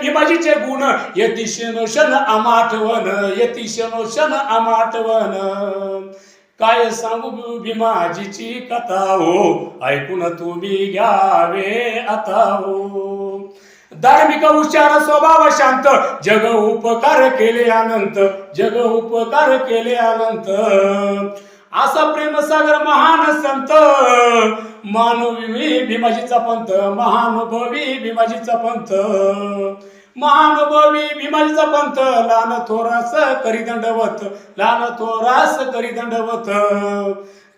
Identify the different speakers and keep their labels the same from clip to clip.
Speaker 1: भीमाजीचे गुण यती शन अमाठवण यती शन अमाठवण काय सांगू भीमाजीची कथा हो? ऐकून तुम्ही घ्यावे आता हो. धार्मिक उच्चार स्वभाव शांत जग उपकार केले अनंत जग उपकार केले अनंत. असा प्रेमसागर महान संत मानवी भीमाजीचा पंथ महानुभवी भीमाजीचा पंथ महानुभवी भीमाजीचा पंथ लहान थोरास करी दंडवत लहान थोरास करी दंडवत.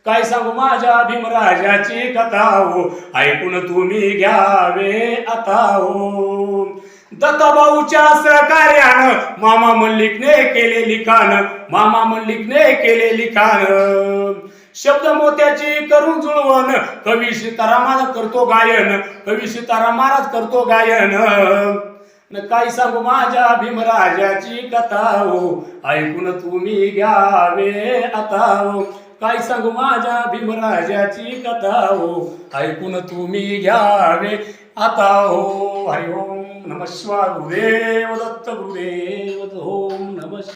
Speaker 1: काय सांगू माझ्या भीमराजाची कथा हो? ऐकून तुम्ही घ्यावे आता हो. दत्ताभाऊच्या सहकार्यानं मामा मल्लिकने केले लिखाण मामा मल्लिकने केले लिखाण. शब्द मोत्याची करून जुळवण. कवी सीतारामाला महाराज करतो गायन. कवी सीताराम महाराज करतो गायन. न काय सांगू माझ्या भीमराजाची कथा हो? ऐकून तुम्ही घ्यावे आता हो. काय सांगू माझ्या भीमराजाची कथा हो? ऐकून तुम्ही घ्यावे आता हो. हरि ओम नम शिवाय. गुरुदेव दत्त. गुरुदेव ओम नम